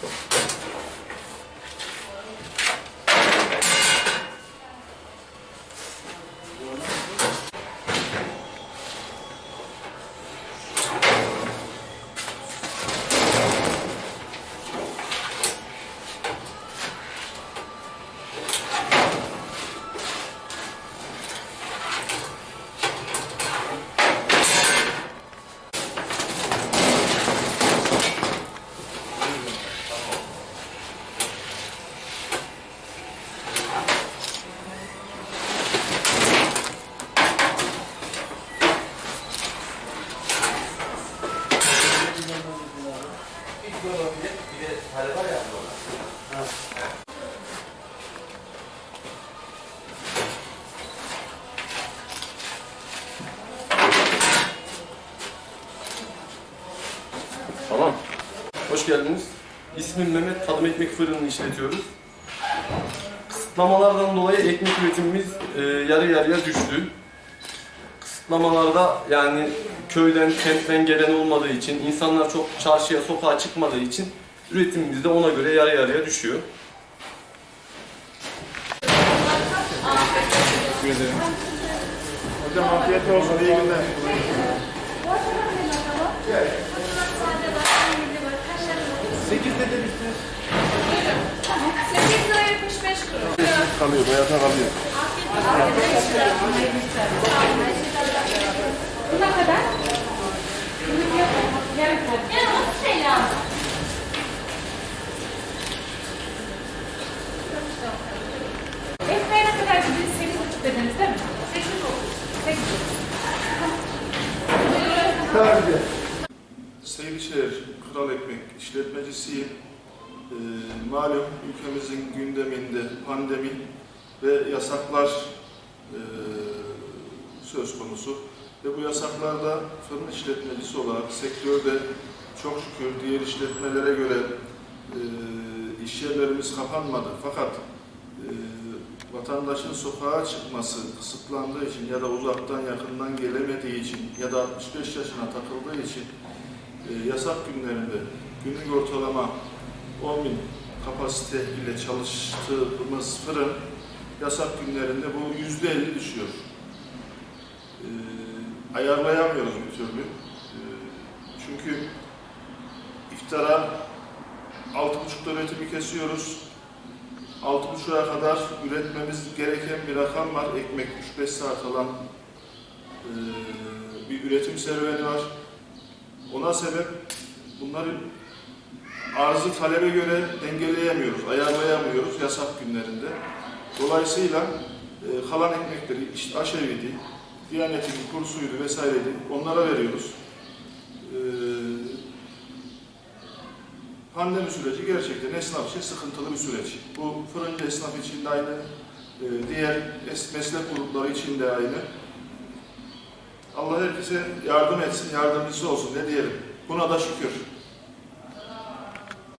Cool. Tamam. Hoş geldiniz. İsmim Mehmet, tadım ekmek fırınını işletiyoruz. Kısıtlamalardan dolayı ekmek üretimimiz e, yarı yarıya düştü. Kısıtlamalarda yani köyden, kentten gelen olmadığı için, insanlar çok çarşıya, sokağa çıkmadığı için üretimimiz de ona göre yarı yarıya düşüyor. Hocam afiyet olsun, iyi günler. Sekiz ne demiştiniz? 8 lira 75 kuruş. Kalıyor, bayata kalıyor. Bu ne kadar? Yarım kadar. Yani 30 TL aldım. Ekmeğe ne kadar gidiyor? 8,5 dediniz değil mi? 8,5. 8,5. Seydişehir Kral Ekmek işletmecisiyim. Ee, malum ülkemizin gündeminde pandemi ve yasaklar e, söz konusu. Ve bu yasaklarda fırın işletmecisi olarak sektörde çok şükür diğer işletmelere göre e, iş yerlerimiz kapanmadı. Fakat e, vatandaşın sokağa çıkması kısıtlandığı için ya da uzaktan yakından gelemediği için ya da 65 yaşına takıldığı için e, yasak günlerinde günlük ortalama 10 bin kapasite ile çalıştığımız fırın yasak günlerinde bu yüzde 50 düşüyor. E, ayarlayamıyoruz bir türlü. E, çünkü iftara 6.30'da üretimi kesiyoruz. 6.30'a kadar üretmemiz gereken bir rakam var. Ekmek 3-5 saat alan e, bir üretim serüveni var. Ona sebep bunları arzı talebe göre dengeleyemiyoruz, ayarlayamıyoruz yasak günlerinde. Dolayısıyla e, kalan ekmekleri işte aşeviydi, Diyanet'in kursuydu vesaireydi onlara veriyoruz. E, pandemi süreci gerçekten esnaf için sıkıntılı bir süreç. Bu fırıncı esnaf için de aynı, e, diğer es- meslek grupları için de aynı. Allah herkese yardım etsin, yardımcısı olsun ne diyelim. Buna da şükür.